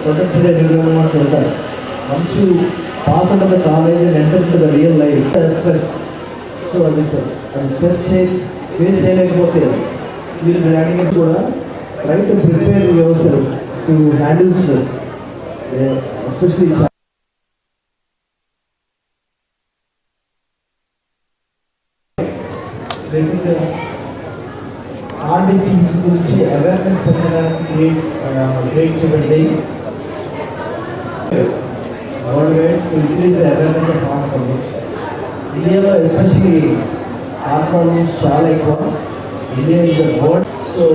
protected and everyone wants to enter. Once you pass out of the college and enter into the real life, the stress. So అది stress. అది stress చే face చేయలేకపోతే మీరు graduate కూడా try to prepare yourself to handle stress especially బేసిక్గా heart disease గురించి awareness పెంచడానికి create create చేయబడింది world wide to increase the awareness of heart problems ఇండియాలో ఎస్పెషలీ హార్ట్ ప్రాబ్లమ్స్ చాలా ఎక్కువ India is the world so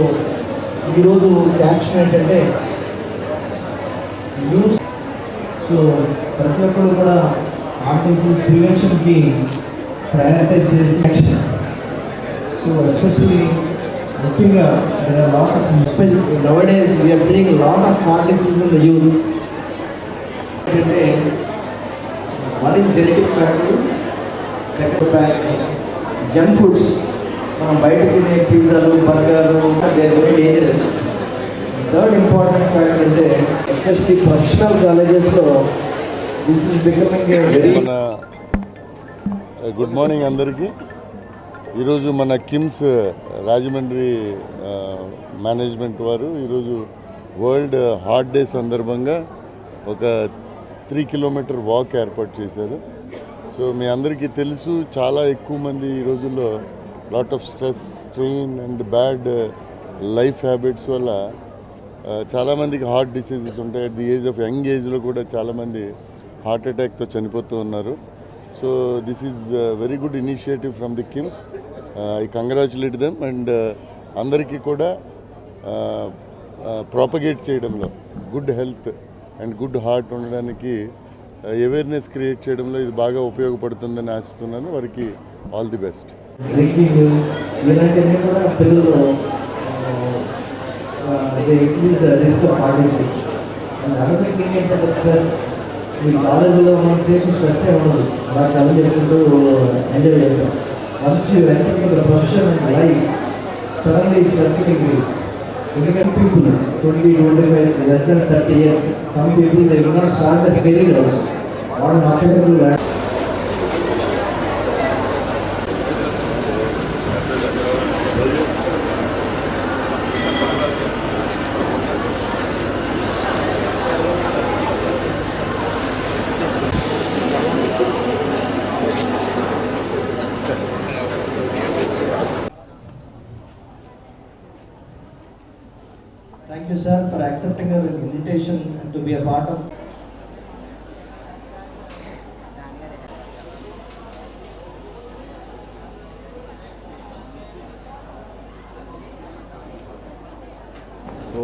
ఈరోజు caption ఏంటంటే news so ప్రతి ఒక్కరు కూడా హార్ట్ డిసీజ్ ప్రివెన్షన్కి ప్రయారిటైజ్ చేసి యాక్షన్ సో ఎస్పెషలీ ముఖ్యంగా lot of now days we are seeing lot of heart disease in the youth ఏంటంటే one is genetic factor second factor junk foods మనం బయట తినే పిజ్జాలు బర్గర్లు very dangerous third important factor అంటే especially professional కాలేజెస్లో this is becoming very good morning అందరికీ. ఈరోజు మన KIMS uh, Rajahmundry uh, management వారు ఈరోజు వరల్డ్ హార్ట్ డే సందర్భంగా ఒక త్రీ కిలోమీటర్ వాక్ ఏర్పాటు చేశారు. సో మీ అందరికీ తెలుసు చాలా ఎక్కువ మంది ఈ రోజుల్లో lot of stress strain and bad life habits వల్ల uh, చాలామందికి హార్ట్ డిసీజెస్ ఉంటాయి. At the age of young ఏజ్లో కూడా చాలామంది హార్ట్ అటాక్తో చనిపోతూ ఉన్నారు. So this is very good initiative from the KIMS I congratulate them and అందరికీ కూడా uh, uh, ప్రాపగేట్ చేయడంలో good health and good heart ఉండడానికి అవేర్నెస్ క్రియేట్ చేయడంలో ఇది బాగా ఉపయోగపడుతుందని ఆశిస్తున్నాను. వారికి ఆల్ ది బెస్ట్. మీ కాలేజీలో మనం స్ట్రెస్ ఉండదు. అలా చదువు చెప్పుకుంటూ ఎంజాయ్ చేస్తాం. Once you enter the profession and life suddenly stress ఎందుకంటే people twenty twenty five less than thirty years Some people, they do not start the hearing also. What is happening to that? Thank you, sir, for accepting our invitation to be a part of. So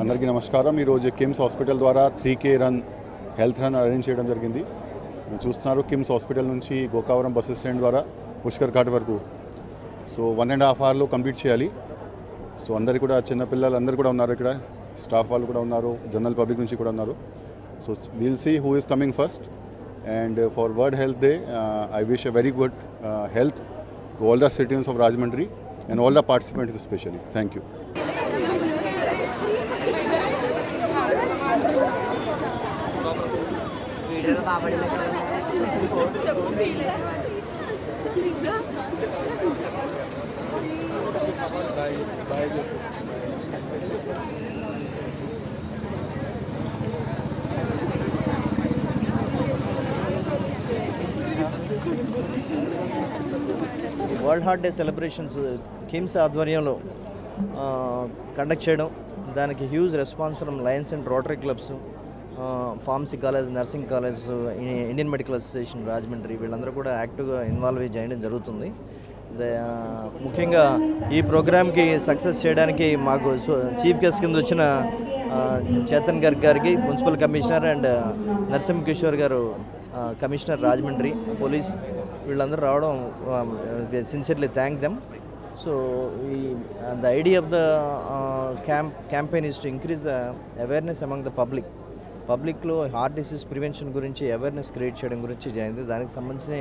అందరికీ నమస్కారం. ఈరోజు KIMS hospital ద్వారా three K run health run arrange చేయడం జరిగింది. మీరు చూస్తున్నారు KIMS hospital నుంచి గోకావరం bus stand ద్వారా పుష్కర్ ఘాట్ వరకు. సో వన్ అండ్ హాఫ్ అవర్లో కంప్లీట్ చేయాలి. సో అందరు కూడా చిన్నపిల్లలు అందరు కూడా ఉన్నారు ఇక్కడ. స్టాఫ్ వాళ్ళు కూడా ఉన్నారు. జనరల్ పబ్లిక్ నుంచి కూడా ఉన్నారు. So we'll see who is coming first and for World Health Day I wish a very good health to all the citizens of Rajahmundry and all the participants especially thank you World Heart Day celebrations KIMS ఆధ్వర్యంలో conduct చేయడం దానికి huge response from Lions and Rotary clubs pharmacy college nursing college Indian Medical Association Rajahmundry వీళ్ళందరూ కూడా యాక్టివ్గా involve అయ్యి చేయడం జరుగుతుంది. ముఖ్యంగా ఈ ప్రోగ్రామ్కి సక్సెస్ చేయడానికి మాకు చీఫ్ గెస్ట్ కింద వచ్చిన చేతన్ గర్గ్ గారికి municipal commissioner and Narasimha Kishore garu commissioner Rajahmundry police వీళ్ళందరూ రావడం సిన్సియర్లీ థ్యాంక్ దెమ్. సో ఈ the idea of the camp campaign is to increase the awareness among the public. పబ్లిక్లో హార్ట్ డిసీజ్ ప్రివెన్షన్ గురించి awareness create చేయడం గురించి జరిగింది. దానికి సంబంధించిన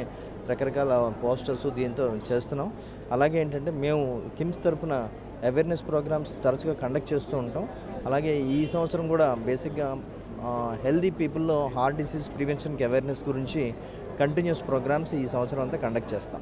రకరకాల పోస్టర్స్ దీంతో చేస్తున్నాం. అలాగే ఏంటంటే మేము కిమ్స్ తరపున అవేర్నెస్ ప్రోగ్రామ్స్ తరచుగా కండక్ట్ చేస్తూ ఉంటాం. అలాగే ఈ సంవత్సరం కూడా బేసిక్గా హెల్దీ పీపుల్లో హార్ట్ డిసీజ్ ప్రివెన్షన్కి అవేర్నెస్ గురించి కంటిన్యూస్ ప్రోగ్రామ్స్ ఈ సంవత్సరం అంతా కండక్ట్ చేస్తాం.